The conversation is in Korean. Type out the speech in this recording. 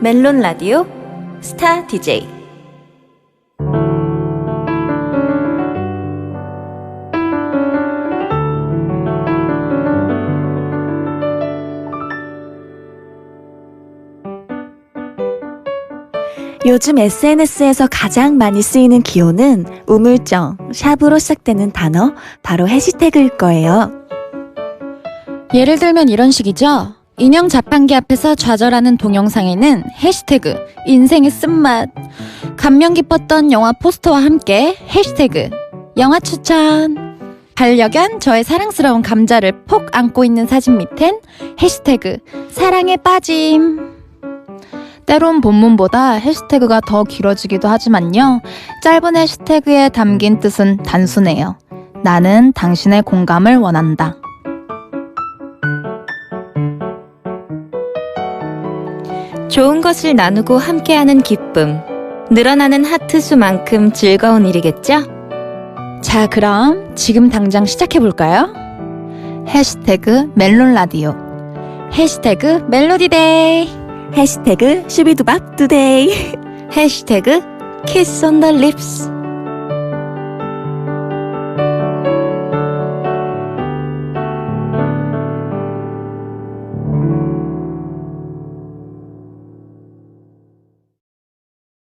멜론 라디오 스타 DJ 요즘 SNS에서 가장 많이 쓰이는 기호는 우물정, 샵으로 시작되는 단어, 바로 해시태그일 거예요. 예를 들면 이런 식이죠. 인형 자판기 앞에서 좌절하는 동영상에는 해시태그 인생의 쓴맛 감명 깊었던 영화 포스터와 함께 해시태그 영화 추천 반려견 저의 사랑스러운 감자를 폭 안고 있는 사진 밑엔 해시태그 사랑에 빠짐 때론 본문보다 해시태그가 더 길어지기도 하지만요. 짧은 해시태그에 담긴 뜻은 단순해요. 나는 당신의 공감을 원한다. 좋은 것을 나누고 함께하는 기쁨 늘어나는 하트 수만큼 즐거운 일이겠죠? 자, 그럼 지금 당장 시작해볼까요? 해시태그 멜론 라디오. 해시태그 멜로디데이. 해시태그 슈비두밥 투데이. 해시태그 키스 온더 립스